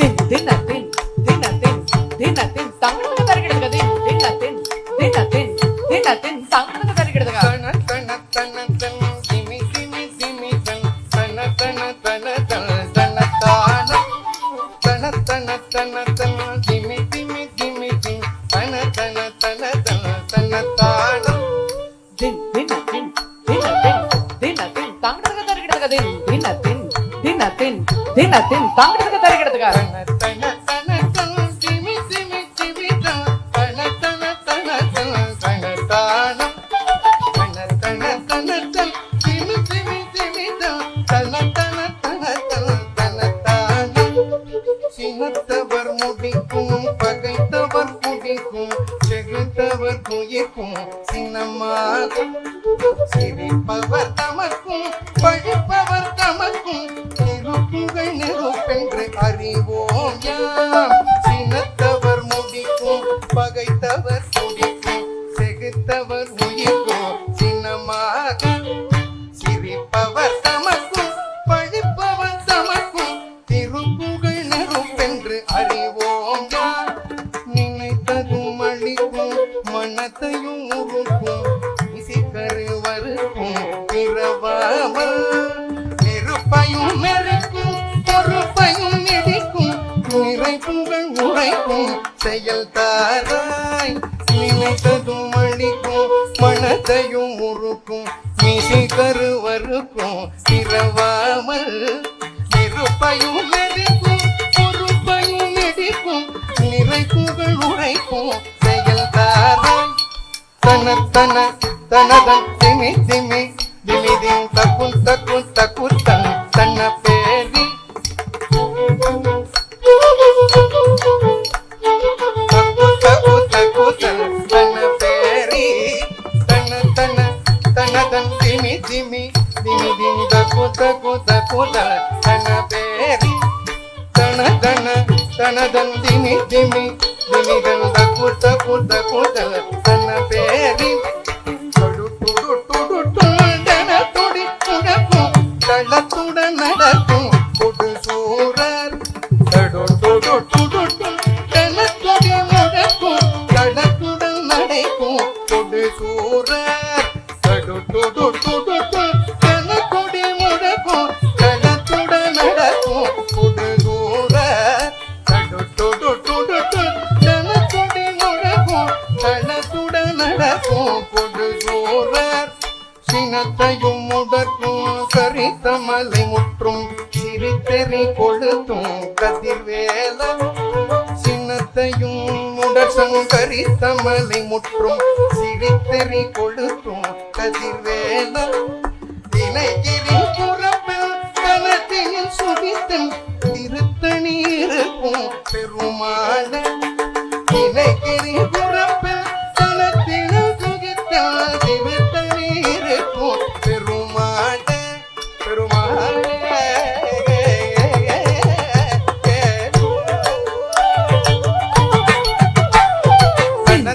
தின் தின்ன தின் தின்ன தின் தின்ன தின் தங்களுக்கு தருகிறது தின் தின்ன தின் தின்ன தின் தின்ன தின் தன தன தன தன் தன தன தன தன தன தன தன தன தன தன தான சினத்தவர் முடிக்கும் பகைத்தவர் குடிக்கும் செகுத்தவர் குயிர்க்கும் சினமாகும் சிரிப்பவர் தமக்கும் பழிப்பவர் தமக்கும் இருக்கும் நெருப்பென்று அறிவோம் முடிக்கும் பகைத்தவர் குடிக்கும் செகுத்தவர் உயிர்க்கும் சினமாக சிரிப்பவர் தமக்கும். பழிப்பவர் தமக்கும். திருப்புகள் நெருப்பென்று அறிவோம். நினைத்ததும் அழிக்கும். மனத்தையும் உருக்கும். நிறைப்புகள் உரைக்கும் செயல் தாராய். நினைத்ததும் அழிக்கும் மனத்தையும் உருக்கும். மிசை கருவருக்கும் இரவாமல் நெருப்பையும் நெருக்கும் பொறுப்பையும் நெடிக்கும் நிறைப்புகள் உரைக்கும் செயல் தாராய். தனத்தன தனதன் திமி திமி திமி திம் தக்கு தக்கு தக்கு தன் தன்ன திம் தக்கு தக்கு தக்கு தன் தன்ன பேரி தன தன தனதன் திமி திமி திமி தன் தக்கு தக்கு தக்கு தன் தன்ன பேரி தொடு தொடு தொடு தொண்டன தொடி துடக்கும் தளத்துடன் நடக்கும் கொடு சூரர் தொடு தொடு தொடு தொண்டன தொடி நடக்கும் தளத்துடன் நடக்கும் கொடு சூரர் தொடு தொடு தொடு தளத்துடன் நடக்கும் கொடு சூரர் சினத்தையும் முடக்கும் கரித்த மலை முற்றும் சிரித்தெறி கொளுத்தும் கதிர்வேல சின்னத்தையும் முடர் சங்கரித்த மலை முற்றும் சிரித்தெறி கொளுத்தும் கதிர்வேல இணைகிரி புறப்பில் கனத்தினில் சுடித்தன் திருத்தணி இருக்கும் பெருமான